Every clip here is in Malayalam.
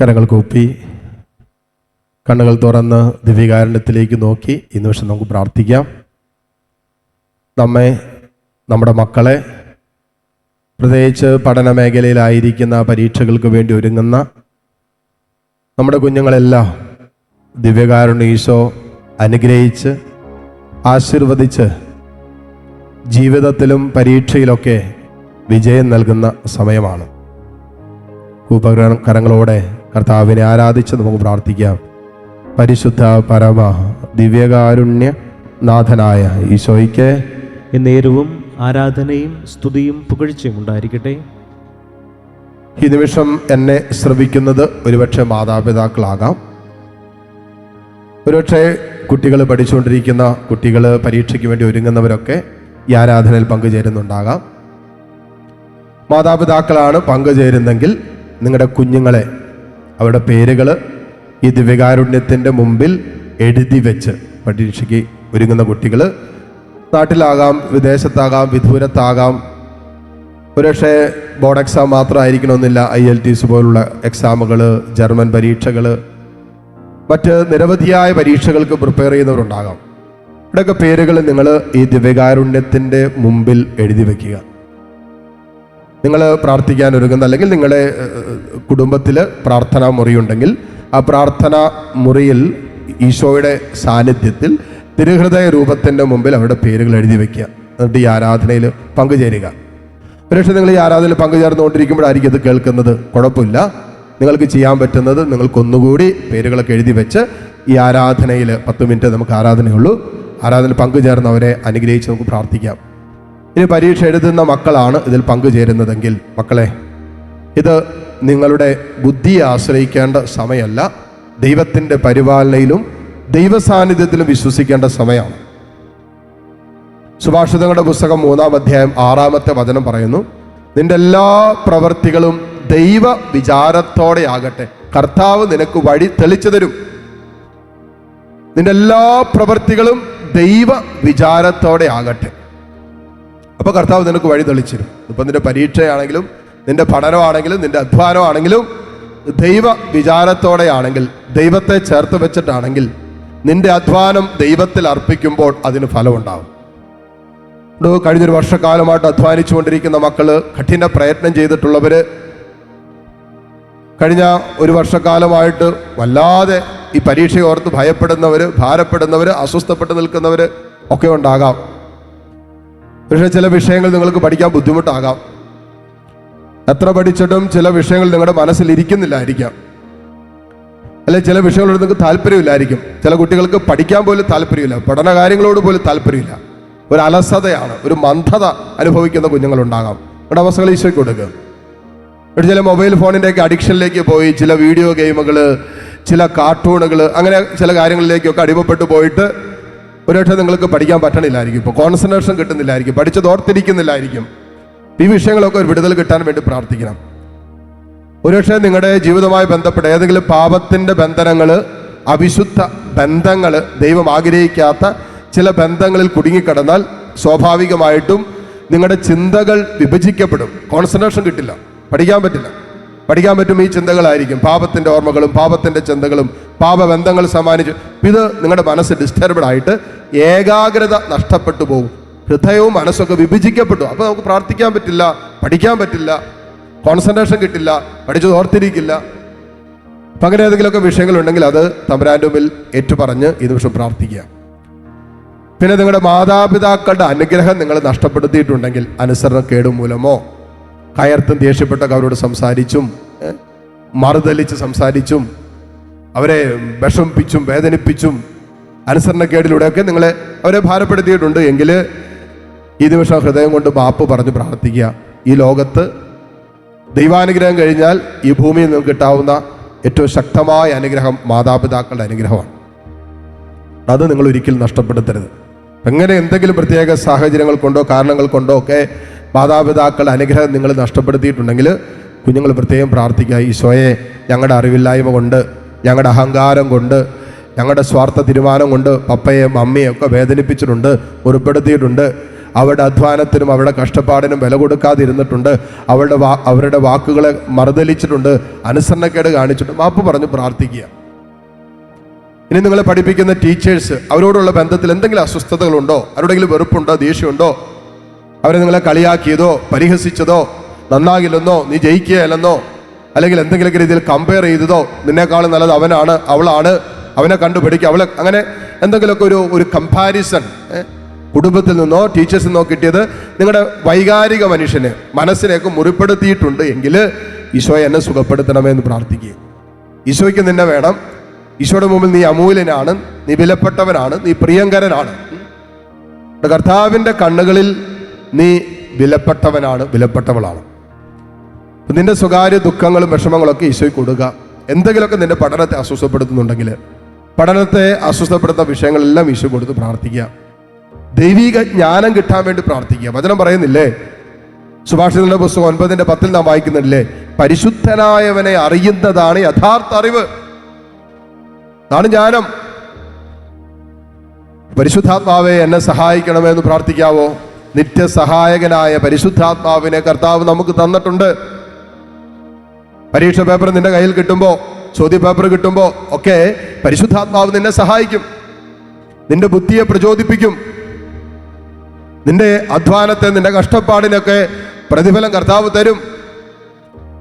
കരങ്ങൾ കൂപ്പി കണ്ണുകൾ തുറന്ന് ദിവ്യകാരണത്തിലേക്ക് നോക്കി ഈ നിമിഷം നമുക്ക് പ്രാർത്ഥിക്കാം. നമ്മെ നമ്മുടെ മക്കളെ പ്രത്യേകിച്ച് പഠന മേഖലയിലായിരിക്കുന്ന പരീക്ഷകൾക്ക് വേണ്ടി ഒരുങ്ങുന്ന നമ്മുടെ കുഞ്ഞുങ്ങളെല്ലാം ദിവ്യകാരുണ്യ ഈശോ അനുഗ്രഹിച്ച് ആശീർവദിച്ച് ജീവിതത്തിലും പരീക്ഷയിലൊക്കെ വിജയം നൽകുന്ന സമയമാണ്. ഉപകരണ കരങ്ങളോടെ കർത്താവിനെ ആരാധിച്ച് നമുക്ക് പ്രാർത്ഥിക്കാം. പരിശുദ്ധ പരമ ദിവ്യകാരുണ്യ നാഥനായ ഈശോയ്ക്ക് നേരവും ആരാധനയും സ്തുതിയും പുകഴ്ചയും ഉണ്ടായിരിക്കട്ടെ. ഈ നിമിഷം എന്നെ ശ്രവിക്കുന്നത് ഒരുപക്ഷെ മാതാപിതാക്കളാകാം. ഒരുപക്ഷെ കുട്ടികൾ പഠിച്ചുകൊണ്ടിരിക്കുന്ന കുട്ടികൾ പരീക്ഷയ്ക്ക് വേണ്ടി ഒരുങ്ങുന്നവരൊക്കെ ഈ ആരാധനയിൽ പങ്കുചേരുന്നുണ്ടാകാം. മാതാപിതാക്കളാണ് പങ്കുചേരുന്നെങ്കിൽ നിങ്ങളുടെ കുഞ്ഞുങ്ങളെ അവരുടെ പേരുകൾ ഈ ദിവ്യകാരുണ്യത്തിന്റെ മുമ്പിൽ എഴുതി വെച്ച് പരീക്ഷയ്ക്ക് ഒരുങ്ങുന്ന കുട്ടികൾ നാട്ടിലാകാം വിദേശത്താകാം വിദൂരത്താകാം. ഒരുപക്ഷെ ബോർഡ് എക്സാം മാത്രമായിരിക്കണമെന്നില്ല ഐ എൽ ടി എസ് പോലുള്ള എക്സാമുകൾ ജർമ്മൻ പരീക്ഷകൾ മറ്റ് നിരവധിയായ പരീക്ഷകൾക്ക് പ്രിപ്പയർ ചെയ്യുന്നവരുണ്ടാകാം. ഇവിടെയൊക്കെ പേരുകൾ നിങ്ങൾ ഈ ദിവ്യകാരുണ്യത്തിന്റെ മുമ്പിൽ എഴുതി വെക്കുക. നിങ്ങൾ പ്രാർത്ഥിക്കാൻ ഒരുങ്ങുന്ന അല്ലെങ്കിൽ നിങ്ങളുടെ കുടുംബത്തിൽ പ്രാർത്ഥനാ മുറിയുണ്ടെങ്കിൽ ആ പ്രാർത്ഥനാ മുറിയിൽ ഈശോയുടെ സാന്നിധ്യത്തിൽ തിരുഹൃദയ രൂപത്തിന്റെ മുമ്പിൽ അവരുടെ പേരുകൾ എഴുതി വെക്കുക. എന്നിട്ട് ഈ ആരാധനയിൽ പങ്കുചേരുക. ഒരുപക്ഷെ നിങ്ങൾ ഈ ആരാധനയിൽ പങ്കുചേർന്നുകൊണ്ടിരിക്കുമ്പോഴായിരിക്കും ഇത് കേൾക്കുന്നത്. കുഴപ്പമില്ല. നിങ്ങൾക്ക് ചെയ്യാൻ പറ്റുന്നത് നിങ്ങൾക്കൊന്നുകൂടി പേരുകളൊക്കെ എഴുതി വെച്ച് ഈ ആരാധനയിൽ പത്ത് മിനിറ്റ് നമുക്ക് ആരാധനയുള്ളൂ. ആരാധനയിൽ പങ്കുചേർന്നവരെ അനുഗ്രഹിച്ച് നമുക്ക് പ്രാർത്ഥിക്കാം. ഇനി പരീക്ഷ എഴുതുന്ന മക്കളാണ് ഇതിൽ പങ്കുചേരുന്നതെങ്കിൽ മക്കളെ ഇത് നിങ്ങളുടെ ബുദ്ധിയെ ആശ്രയിക്കേണ്ട സമയമല്ല. ദൈവത്തിന്റെ പരിപാലനയിലും ദൈവസാന്നിധ്യത്തിലും വിശ്വസിക്കേണ്ട സമയമാണ്. സുഭാഷിതങ്ങളുടെ പുസ്തകം മൂന്നാം അധ്യായം ആറാമത്തെ വചനം പറയുന്നു നിന്റെ എല്ലാ പ്രവൃത്തികളും ദൈവ വിചാരത്തോടെ ആകട്ടെ. കർത്താവ് നിനക്ക് വഴി തെളിച്ചു തരും. നിന്റെ എല്ലാ പ്രവൃത്തികളും ദൈവ വിചാരത്തോടെ ആകട്ടെ. അപ്പൊ കർത്താവ് നിനക്ക് വഴി തെളിച്ചിരും. ഇപ്പൊ നിന്റെ പരീക്ഷയാണെങ്കിലും നിന്റെ പഠനമാണെങ്കിലും നിന്റെ അധ്വാനമാണെങ്കിലും ദൈവ വിചാരത്തോടെയാണെങ്കിൽ ദൈവത്തെ ചേർത്ത് വെച്ചിട്ടാണെങ്കിൽ നിന്റെ അധ്വാനം ദൈവത്തിൽ അർപ്പിക്കുമ്പോൾ അതിന് ഫലമുണ്ടാവും. കഴിഞ്ഞൊരു വർഷക്കാലമായിട്ട് അധ്വാനിച്ചുകൊണ്ടിരിക്കുന്ന മക്കൾ കഠിന പ്രയത്നം ചെയ്തിട്ടുള്ളവര് കഴിഞ്ഞ ഒരു വർഷക്കാലമായിട്ട് വല്ലാതെ ഈ പരീക്ഷയോർത്ത് ഭയപ്പെടുന്നവർ ഭാരപ്പെടുന്നവർ അസ്വസ്ഥപ്പെട്ട് നിൽക്കുന്നവർ ഒക്കെ ഉണ്ടാകാം. പക്ഷേ ചില വിഷയങ്ങൾ നിങ്ങൾക്ക് പഠിക്കാൻ ബുദ്ധിമുട്ടാകാം. എത്ര പഠിച്ചിട്ടും ചില വിഷയങ്ങൾ നിങ്ങളുടെ മനസ്സിൽ ഇരിക്കുന്നില്ലായിരിക്കാം. അല്ലെ ചില വിഷയങ്ങളോട് നിങ്ങൾക്ക് താല്പര്യമില്ലായിരിക്കും. ചില കുട്ടികൾക്ക് പഠിക്കാൻ പോലും താല്പര്യമില്ല. പഠന കാര്യങ്ങളോട് പോലും താല്പര്യമില്ല. ഒരു അലസതയാണ് ഒരു മന്ദത അനുഭവിക്കുന്ന കുഞ്ഞുങ്ങളുണ്ടാകാം. നിങ്ങളുടെ അവസ്ഥകൾ ഈശോയ്ക്ക് കൊടുക്കുക ഒരു ചില മൊബൈൽ ഫോണിന്റെയൊക്കെ അഡിക്ഷനിലേക്ക് പോയി ചില വീഡിയോ ഗെയിമുകൾ ചില കാർട്ടൂണുകൾ അങ്ങനെ ചില കാര്യങ്ങളിലേക്കൊക്കെ അടിമപ്പെട്ടു പോയിട്ട് ഒരുപക്ഷെ നിങ്ങൾക്ക് പഠിക്കാൻ പറ്റണില്ലായിരിക്കും. ഇപ്പോൾ കോൺസെൻട്രേഷൻ കിട്ടുന്നില്ലായിരിക്കും. പഠിച്ചത് ഓർത്തിരിക്കുന്നില്ലായിരിക്കും. ഈ വിഷയങ്ങളൊക്കെ ഒരു വിടുതൽ കിട്ടാൻ വേണ്ടി പ്രാർത്ഥിക്കണം. ഒരുപക്ഷെ നിങ്ങളുടെ ജീവിതവുമായി ബന്ധപ്പെട്ട ഏതെങ്കിലും പാപത്തിന്റെ ബന്ധനങ്ങൾ അവിശുദ്ധ ബന്ധങ്ങൾ ദൈവം ആഗ്രഹിക്കാത്ത ചില ബന്ധങ്ങളിൽ കുടുങ്ങിക്കിടന്നാൽ സ്വാഭാവികമായിട്ടും നിങ്ങളുടെ ചിന്തകൾ വിഭജിക്കപ്പെടും. കോൺസെൻട്രേഷൻ കിട്ടില്ല. പഠിക്കാൻ പറ്റില്ല. പഠിക്കാൻ പറ്റും ഈ ചിന്തകളായിരിക്കും. പാപത്തിന്റെ ഓർമ്മകളും പാപത്തിന്റെ ചിന്തകളും പാപബന്ധങ്ങൾ സമ്മാനിച്ചു. ഇത് നിങ്ങളുടെ മനസ്സ് ഡിസ്റ്റർബ്ഡ് ആയിട്ട് ഏകാഗ്രത നഷ്ടപ്പെട്ടു പോകും. ഹൃദയവും മനസ്സൊക്കെ വിഭജിക്കപ്പെട്ടു. അപ്പോൾ നമുക്ക് പ്രാർത്ഥിക്കാൻ പറ്റില്ല പഠിക്കാൻ പറ്റില്ല കോൺസെൻട്രേഷൻ കിട്ടില്ല പഠിച്ചത് ഓർത്തിരിക്കില്ല. അപ്പം അങ്ങനെ ഏതെങ്കിലുമൊക്കെ വിഷയങ്ങളുണ്ടെങ്കിൽ അത് തമ്പരാന്റെ മുമ്പിൽ ഏറ്റുപറഞ്ഞ് ഈ നിമിഷം പ്രാർത്ഥിക്കുക. പിന്നെ നിങ്ങളുടെ മാതാപിതാക്കളുടെ അനുഗ്രഹം നിങ്ങൾ നഷ്ടപ്പെടുത്തിയിട്ടുണ്ടെങ്കിൽ അനുസരണക്കേട് മൂലമോ? കയർത്തും ദേഷ്യപ്പെട്ടൊക്കെ അവരോട് സംസാരിച്ചും മറുതലിച്ച് സംസാരിച്ചും അവരെ വിഷമിപ്പിച്ചും വേദനിപ്പിച്ചും അനുസരണക്കേടിലൂടെയൊക്കെ നിങ്ങളെ അവരെ ഭാരപ്പെടുത്തിയിട്ടുണ്ട്. എങ്കിൽ ഈ നിമിഷം ഹൃദയം കൊണ്ട് മാപ്പ് പറഞ്ഞ് പ്രാർത്ഥിക്കുക. ഈ ലോകത്ത് ദൈവാനുഗ്രഹം കഴിഞ്ഞാൽ ഈ ഭൂമിയിൽ നിന്ന് കിട്ടാവുന്ന ഏറ്റവും ശക്തമായ അനുഗ്രഹം മാതാപിതാക്കളുടെ അനുഗ്രഹമാണ്. അത് നിങ്ങൾ ഒരിക്കലും നഷ്ടപ്പെടുത്തരുത്. എങ്ങനെ എന്തെങ്കിലും പ്രത്യേക സാഹചര്യങ്ങൾ കൊണ്ടോ കാരണങ്ങൾ കൊണ്ടോ ഒക്കെ മാതാപിതാക്കളുടെ അനുഗ്രഹം നിങ്ങൾ നഷ്ടപ്പെടുത്തിയിട്ടുണ്ടെങ്കിൽ കുഞ്ഞുങ്ങൾ പ്രത്യേകം പ്രാർത്ഥിക്കുക ഈശോയെ ഞങ്ങളുടെ അറിവില്ലായ്മ കൊണ്ട് ഞങ്ങളുടെ അഹങ്കാരം കൊണ്ട് ഞങ്ങളുടെ സ്വാർത്ഥ തീരുമാനം കൊണ്ട് പപ്പയെ മമ്മിയെ ഒക്കെ വേദനിപ്പിച്ചിട്ടുണ്ട് ഉൾപ്പെടുത്തിയിട്ടുണ്ട് അവരുടെ അധ്വാനത്തിനും അവരുടെ കഷ്ടപ്പാടിനും വില കൊടുക്കാതിരുന്നിട്ടുണ്ട്. അവരുടെ വാ അവരുടെ വാക്കുകളെ മറുതലിച്ചിട്ടുണ്ട് അനുസരണക്കേട് കാണിച്ചിട്ടുണ്ട്. മാപ്പ് പറഞ്ഞ് പ്രാർത്ഥിക്കുക. ഇനി നിങ്ങളെ പഠിപ്പിക്കുന്ന ടീച്ചേഴ്സ് അവരോടുള്ള ബന്ധത്തിൽ എന്തെങ്കിലും അസ്വസ്ഥതകളുണ്ടോ? അവരോടെങ്കിലും വെറുപ്പുണ്ടോ? ദേഷ്യമുണ്ടോ അവരെ നിങ്ങളെ കളിയാക്കിയതോ പരിഹസിച്ചതോ നന്നാകില്ലെന്നോ നീ ജയിക്കുകയല്ലെന്നോ അല്ലെങ്കിൽ എന്തെങ്കിലുമൊക്കെ രീതിയിൽ കമ്പയർ ചെയ്തതോ നിന്നെക്കാളും നല്ലത് അവനാണ് അവളാണ് അവനെ കണ്ടുപിടിക്കുക. അവളെ അങ്ങനെ എന്തെങ്കിലുമൊക്കെ ഒരു ഒരു കമ്പാരിസൺ കുടുംബത്തിൽ നിന്നോ ടീച്ചേഴ്സിൽ നിന്നോ കിട്ടിയത് നിങ്ങളുടെ വൈകാരിക മനുഷ്യനെ മനസ്സിനെയൊക്കെ മുറിപ്പെടുത്തിയിട്ടുണ്ട് എങ്കിൽ ഈശോയെ എന്നെ സുഖപ്പെടുത്തണമെന്ന് പ്രാർത്ഥിക്കുക ഈശോയ്ക്ക് നിന്നെ വേണം. ഈശോയുടെ മുമ്പിൽ നീ അമൂല്യനാണ് നീ വിലപ്പെട്ടവനാണ് നീ പ്രിയങ്കരനാണ്. കർത്താവിന്റെ കണ്ണുകളിൽ നീ വിലപ്പെട്ടവനാണ് വിലപ്പെട്ടവളാണ്. നിന്റെ സ്വകാര്യ ദുഃഖങ്ങളും വിഷമങ്ങളൊക്കെ ഈശോയ്ക്ക് കൊടുക്കുക എന്തെങ്കിലുമൊക്കെ നിന്റെ പഠനത്തെ അസ്വസ്ഥപ്പെടുത്തുന്നുണ്ടെങ്കിൽ പഠനത്തെ അസ്വസ്ഥപ്പെടുത്തുന്ന വിഷയങ്ങളെല്ലാം ഈശോ കൊടുത്ത് പ്രാർത്ഥിക്കുക. ദൈവിക ജ്ഞാനം കിട്ടാൻ വേണ്ടി പ്രാർത്ഥിക്കുക. വചനം പറയുന്നില്ലേ? സുഭാഷിതങ്ങളുടെ പുസ്തകം ഒൻപതിന്റെ പത്തിൽ നാം വായിക്കുന്നില്ലേ? പരിശുദ്ധനായവനെ അറിയുന്നതാണ് യഥാർത്ഥ അറിവ്. അതാണ് ജ്ഞാനം. പരിശുദ്ധാത്മാവെ എന്നെ സഹായിക്കണമെന്ന് പ്രാർത്ഥിക്കാവോ? നിത്യസഹായകനായ പരിശുദ്ധാത്മാവിനെ കർത്താവ് നമുക്ക് തന്നിട്ടുണ്ട്. പരീക്ഷ പേപ്പർ നിന്റെ കയ്യിൽ കിട്ടുമ്പോൾ ചോദ്യ പേപ്പർ കിട്ടുമ്പോൾ ഒക്കെ പരിശുദ്ധാത്മാവ് നിന്നെ സഹായിക്കും. നിന്റെ ബുദ്ധിയെ പ്രചോദിപ്പിക്കും. നിന്റെ അധ്വാനത്തെ നിന്റെ കഷ്ടപ്പാടിനൊക്കെ പ്രതിഫലം കർത്താവ് തരും.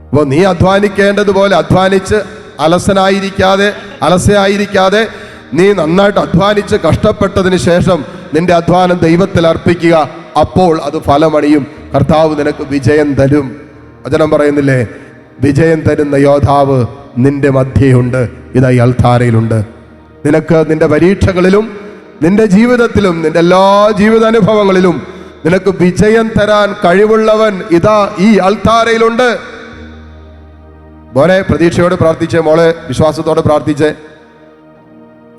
അപ്പോൾ നീ അധ്വാനിക്കേണ്ടതുപോലെ അധ്വാനിച്ച് അലസനായിരിക്കാതെ അലസയായിരിക്കാതെ നീ നന്നായിട്ട് അധ്വാനിച്ച് കഷ്ടപ്പെട്ടതിന് ശേഷം നിന്റെ അധ്വാനം ദൈവത്തിൽ അർപ്പിക്കുക. അപ്പോൾ അത് ഫലമണിയും കർത്താവ് നിനക്ക് വിജയം തരും. വചനം പറയുന്നില്ലേ? വിജയം തരുന്ന യോദ്ധാവ് നിന്റെ മധ്യയുണ്ട് ഇതാ ഈ അൽത്താരയിലുണ്ട് നിനക്ക് നിന്റെ പരീക്ഷകളിലും നിന്റെ ജീവിതത്തിലും നിന്റെ എല്ലാ ജീവിതാനുഭവങ്ങളിലും നിനക്ക് വിജയം തരാൻ കഴിവുള്ളവൻ ഇതാ ഈ അൽത്താരയിലുണ്ട് മോനെ പ്രതീക്ഷയോട് പ്രാർത്ഥിച്ച് മോളെ വിശ്വാസത്തോടെ പ്രാർത്ഥിച്ച്.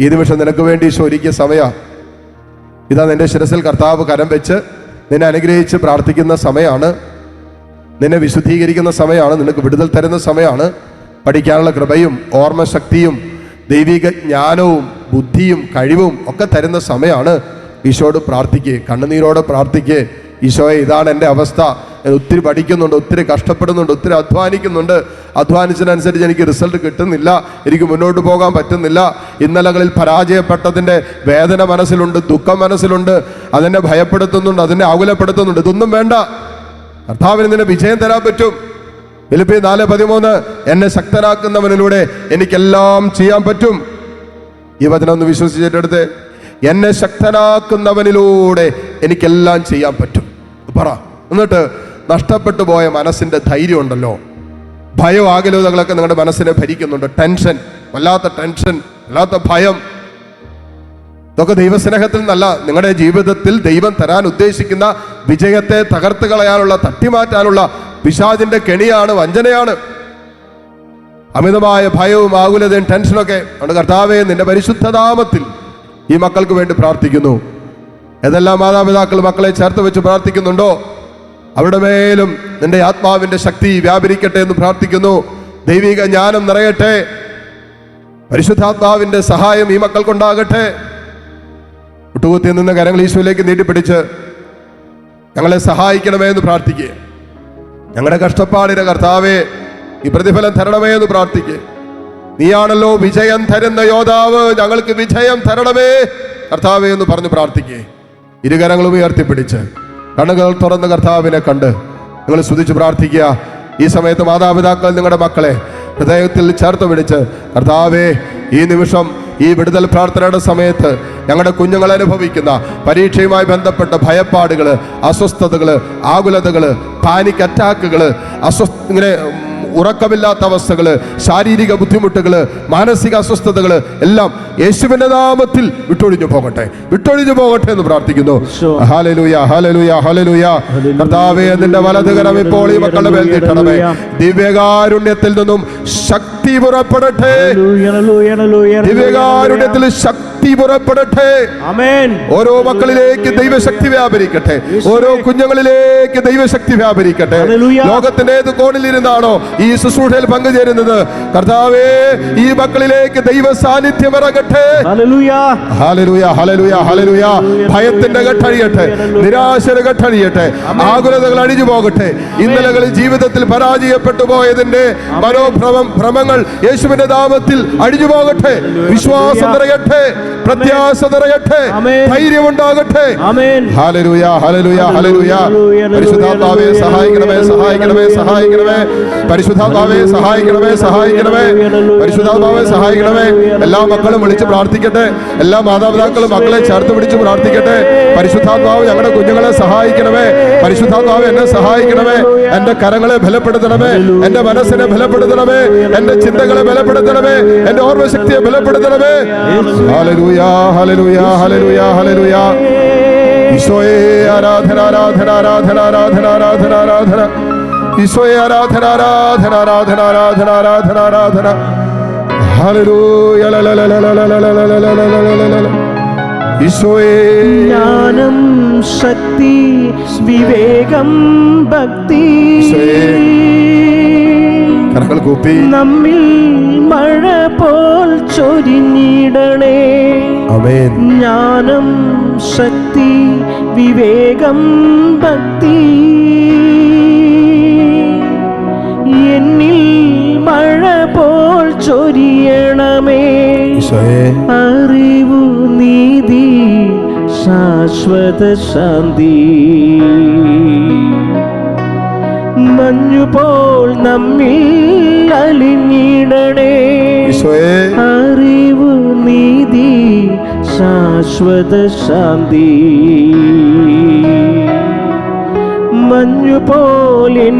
ഈ നിമിഷം നിനക്ക് വേണ്ടി ശോരിക്കിയ സമയ. ഇതാ നിന്റെ ശിരസിൽ കർത്താവ് കരം വെച്ച് നിന്നെ അനുഗ്രഹിച്ച് പ്രാർത്ഥിക്കുന്ന സമയമാണ് നിന്നെ വിശുദ്ധീകരിക്കുന്ന സമയമാണ് നിനക്ക് വിടുതൽ തരുന്ന സമയമാണ് പഠിക്കാനുള്ള കൃപയും ഓർമ്മശക്തിയും ദൈവിക ജ്ഞാനവും ബുദ്ധിയും കഴിവും ഒക്കെ തരുന്ന സമയമാണ് ഈശോട് പ്രാർത്ഥിക്കുക കണ്ണുനീരോടെ പ്രാർത്ഥിക്കുക ഈശോയെ ഇതാണ് എന്റെ അവസ്ഥ. ഞാൻ ഒത്തിരി പഠിക്കുന്നുണ്ട് ഒത്തിരി കഷ്ടപ്പെടുന്നുണ്ട് ഒത്തിരി അധ്വാനിക്കുന്നുണ്ട്. അധ്വാനിച്ചതിനനുസരിച്ച് എനിക്ക് റിസൾട്ട് കിട്ടുന്നില്ല. എനിക്ക് മുന്നോട്ട് പോകാൻ പറ്റുന്നില്ല. ഇന്നലകളിൽ പരാജയപ്പെട്ടതിന്റെ വേദന മനസ്സിലുണ്ട് ദുഃഖം മനസ്സിലുണ്ട്. അതെന്നെ ഭയപ്പെടുത്തുന്നുണ്ട് അതിനെ ആകുലപ്പെടുത്തുന്നുണ്ട്. ഇതൊന്നും വേണ്ട. കർത്താവിന് നിന്നെ വിജയം തരാൻ പറ്റും. ഫിലിപ്പി നാല് പതിമൂന്ന് എന്നെ ശക്തനാക്കുന്നവനിലൂടെ എനിക്കെല്ലാം ചെയ്യാൻ പറ്റും. ഈ വചനം ഒന്ന് വിശ്വസിച്ചിട്ടെടുത്ത് എന്നെ ശക്തനാക്കുന്നവനിലൂടെ എനിക്കെല്ലാം ചെയ്യാൻ പറ്റും. പറ. എന്നിട്ട് നഷ്ടപ്പെട്ടു പോയ മനസ്സിന്റെ ധൈര്യം ഉണ്ടല്ലോ. ഭയം ആകലോതകളൊക്കെ നിങ്ങളുടെ മനസ്സിനെ ഭരിക്കുന്നുണ്ട്. ടെൻഷൻ വല്ലാത്ത ടെൻഷൻ വല്ലാത്ത ഭയം. ഇതൊക്കെ ദൈവസ്നേഹത്തിൽ നിന്നല്ല നിങ്ങളുടെ ജീവിതത്തിൽ ദൈവം തരാൻ ഉദ്ദേശിക്കുന്ന വിജയത്തെ തകർത്ത് കളയാനുള്ള തട്ടിമാറ്റാനുള്ള പിശാചിന്റെ കെണിയാണ് വഞ്ചനയാണ്. അമിതമായ ഭയവും ആകുലതയും ടെൻഷനൊക്കെ നമ്മുടെ കർത്താവെ നിന്റെ പരിശുദ്ധതാമത്തിൽ ഈ മക്കൾക്ക് വേണ്ടി പ്രാർത്ഥിക്കുന്നു. ഏതെല്ലാം മാതാപിതാക്കൾ മക്കളെ ചേർത്ത് വെച്ച് പ്രാർത്ഥിക്കുന്നുണ്ടോ? അവരുടെ മേലും നിന്റെ ആത്മാവിന്റെ ശക്തി വ്യാപരിക്കട്ടെ എന്ന് പ്രാർത്ഥിക്കുന്നു. ദൈവിക ജ്ഞാനം നിറയട്ടെ. പരിശുദ്ധാത്മാവിന്റെ സഹായം ഈ മക്കൾക്കുണ്ടാകട്ടെ. മുട്ടുകുത്തി നിന്ന് കരങ്ങൾ ഈശോയിലേക്ക് നീട്ടിപ്പിടിച്ച് ഞങ്ങളെ സഹായിക്കണമേ എന്ന് പ്രാർത്ഥിക്കുക ഞങ്ങളുടെ കഷ്ടപ്പാടിന്റെ കർത്താവെ ഈ പ്രതിഫലം തരണമേ എന്ന് പ്രാർത്ഥിക്കുക നീയാണല്ലോ വിജയം തരുന്ന യോദ്ധാവ്. ഞങ്ങൾക്ക് വിജയം തരണമേ കർത്താവേ എന്ന് പറഞ്ഞ് പ്രാർത്ഥിക്കേ. ഇരുകരങ്ങളും ഉയർത്തിപ്പിടിച്ച് കണ്ണുകൾ തുറന്ന് കർത്താവിനെ കണ്ട് നിങ്ങൾ സ്തുതിച്ച് പ്രാർത്ഥിക്കുക. ഈ സമയത്ത് മാതാപിതാക്കൾ നിങ്ങളുടെ മക്കളെ ഹൃദയത്തിൽ ചേർത്ത് പിടിച്ച് കർത്താവേ ഈ നിമിഷം ഈ വിടുതൽ പ്രാർത്ഥനയുടെ സമയത്ത് ഞങ്ങളുടെ കുഞ്ഞുങ്ങൾ അനുഭവിക്കുന്ന പരീക്ഷയുമായി ബന്ധപ്പെട്ട ഭയപ്പാടുകൾ അസ്വസ്ഥതകൾ ആകുലതകൾ പാനിക് അറ്റാക്കുകൾ അസ്വസ്ഥ ഇങ്ങനെ ഉറക്കമില്ലാത്ത അവസ്ഥകൾ ശാരീരിക ബുദ്ധിമുട്ടുകൾ മാനസിക അസ്വസ്ഥതകൾ എല്ലാം യേശുവിന്റെ നാമത്തിൽ വിട്ടൊഴിഞ്ഞു പോകട്ടെ. വിട്ടൊഴിഞ്ഞു പോകട്ടെ എന്ന് പ്രാർത്ഥിക്കുന്നു. Hallelujah hallelujah hallelujah. കർത്താവേ നിന്റെ വലതുകരം ഇപ്പോൾ ഈ മക്കളുടെ മേൽ നീട്ടണമേ. ദിവ്യകാരുണ്യത്തിൽ നിന്നും ശക്തി പുറപ്പെടട്ടെ. ദിവ്യകാരുണ്യത്തിൽ ശക്തി ശക്തി പുറപ്പെടട്ടെ. ഓരോ മക്കളിലേക്ക് ദൈവശക്തി വ്യാപരിക്കട്ടെ. ഓരോ കുഞ്ഞുങ്ങളിലേക്ക് ദൈവശക്തി വ്യാപരിക്കട്ടെ. ലോകത്തിന്റെ ഏത് കോണിൽ ഇരുന്നാണോ ഈ ശുശ്രൂഷയിൽ പങ്കുചേരുന്നത്? കർത്താവേ ഈ മക്കളിലേക്ക് ദൈവ സാന്നിധ്യം ഇറങ്ങട്ടെ ഭയത്തിന്റെ ഘട്ടഴിയട്ടെ നിരാശയുടെ ഘട്ടഴിയട്ടെ ആകുലതകൾ അഴിഞ്ഞു പോകട്ടെ. ഇന്നലകളിൽ ജീവിതത്തിൽ പരാജയപ്പെട്ടു പോയതിന്റെ മനോഭ്രമം ഭ്രമങ്ങൾ യേശുവിന്റെ നാമത്തിൽ അഴിഞ്ഞു പോകട്ടെ. വിശ്വാസം നിറയട്ടെ. പ്രത്യാശ നിറയട്ടെ ധൈര്യം ഉണ്ടാകട്ടെ പരിശുദ്ധാത്മാവേ സഹായിക്കണമേ സഹായിക്കണമേ സഹായിക്കണമേ. പരിശുദ്ധാത്മാവേ സഹായിക്കണമേ സഹായിക്കണമേ. പരിശുദ്ധാത്മാവേ സഹായിക്കണമേ. എല്ലാ മക്കളും വിളിച്ച് പ്രാർത്ഥിക്കട്ടെ. എല്ലാ മാതാപിതാക്കളും മക്കളെ ചേർത്ത് പിടിച്ച് പ്രാർത്ഥിക്കട്ടെ. പരിശുദ്ധാത്മാവ് ഞങ്ങളുടെ കുഞ്ഞുങ്ങളെ സഹായിക്കണമേ. പരിശുദ്ധാത്മാവ് എന്നെ സഹായിക്കണമേ. എന്റെ കരങ്ങളെ ബലപ്പെടുത്തണമേ. എന്റെ മനസ്സിനെ ബലപ്പെടുത്തണമേ. എന്റെ ചിന്തകളെ ബലപ്പെടുത്തണമേ. എന്റെ ഓർമ്മശക്തിയെ ബലപ്പെടുത്തണമേ. ഹലലുയാ ഹലലുയാ ഹലലുയാ ഹലലുയാ ഈശോയെ ആരാധന ആരാധന ആരാധന ആരാധന ആരാധന ആരാധന ഈശോയെ ആരാധന ആരാധന ആരാധന ആരാധന ആരാധന ആരാധന ഈശോയെ ജ്ഞാനം ശക്തി വിവേകം ഭക്തി കരങ്ങൾ കൂപ്പി. നമ്മിൽ മഴ പോൽ ചൊരിഞ്ഞിടണേ. അമേൻ ജ്ഞാനം ശക്തി വിവേകം ഭക്തി. എന്നിൽ മഴ പോൽ ചൊരിയണമേ. അറിവു നീതി ശാശ്വത ശാന്തി. മഞ്ഞുപോൽ നമ്മിൽ അലിഞ്ഞിടണേ. അറിവ് അറിവു നീതി ശാശ്വത ശാന്തി. മഞ്ഞു പോലെ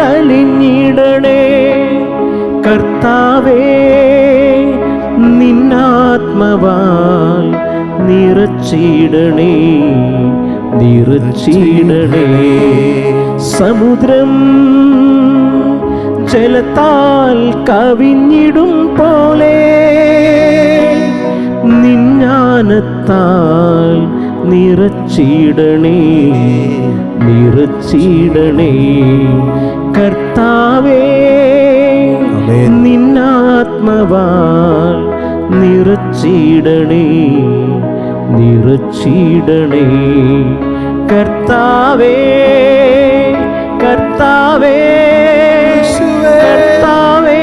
അലിഞ്ഞിടണേ. കർത്താവേ നിന്നാത്മവാൽ നിറച്ചിടണേ. നിറച്ചിടണേ. സമുദ്രം ജലത്താൽ കവിഞ്ഞിടും പോലെ നിഞ്ഞാനത്താൽ നിറച്ചിടണേ നിറച്ചിടണേ കർത്താവേ. നിന്നാത്മവാൽ നിറച്ചിടണേ നിറച്ചിടണേ കർത്താവേ കർത്താവേ കർത്താവേ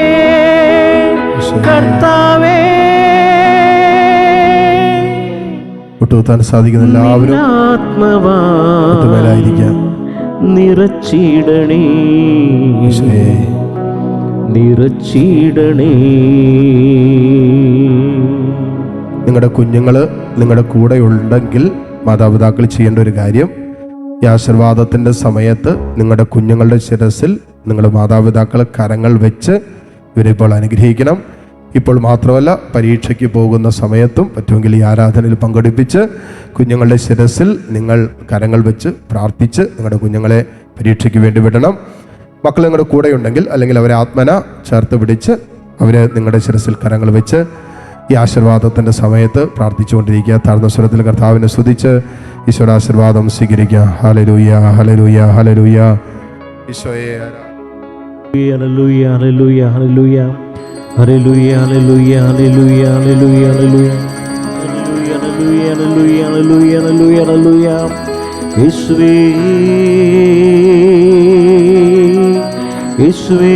കർത്താവേ. മുട്ടുകുത്താൻ സാധിക്കുന്ന എല്ലാവരും മുട്ടുമേലായിരിക്കാം. നിറച്ചിടണേ. നിറച്ചിടണേ. നിങ്ങളുടെ കുഞ്ഞുങ്ങൾ നിങ്ങളുടെ കൂടെ ഉണ്ടെങ്കിൽ മാതാപിതാക്കൾ ചെയ്യേണ്ട ഒരു കാര്യം ഈ ആശീർവാദത്തിന്റെ സമയത്ത് നിങ്ങളുടെ കുഞ്ഞുങ്ങളുടെ ശിരസിൽ നിങ്ങളുടെ മാതാപിതാക്കൾ കരങ്ങൾ വെച്ച് ഇവരിപ്പോൾ അനുഗ്രഹിക്കണം. ഇപ്പോൾ മാത്രമല്ല പരീക്ഷയ്ക്ക് പോകുന്ന സമയത്തും പറ്റുമെങ്കിൽ ഈ ആരാധനയിൽ പങ്കെടുപ്പിച്ച് കുഞ്ഞുങ്ങളുടെ ശിരസിൽ നിങ്ങൾ കരങ്ങൾ വെച്ച് പ്രാർത്ഥിച്ച് നിങ്ങളുടെ കുഞ്ഞുങ്ങളെ പരീക്ഷയ്ക്ക് വേണ്ടി വിടണം. മക്കൾ നിങ്ങളുടെ കൂടെ ഉണ്ടെങ്കിൽ അല്ലെങ്കിൽ അവരെ ആത്മന ചേർത്ത് പിടിച്ച് അവരെ നിങ്ങളുടെ ശിരസിൽ കരങ്ങൾ വെച്ച് ഈ ആശീർവാദത്തിന്റെ സമയത്ത് പ്രാർത്ഥിച്ചുകൊണ്ടിരിക്കുക. താഴ്ന്ന സ്വരത്തിൽ കർത്താവിനെ സ്തുതിച്ച് ഈശോയുടെ ആശീർവാദം സ്വീകരിക്കുക ഹലലൂയ ഹലലൂയ ഹലലൂയ ഈശോയെ. യേശുവേ യേശുവേ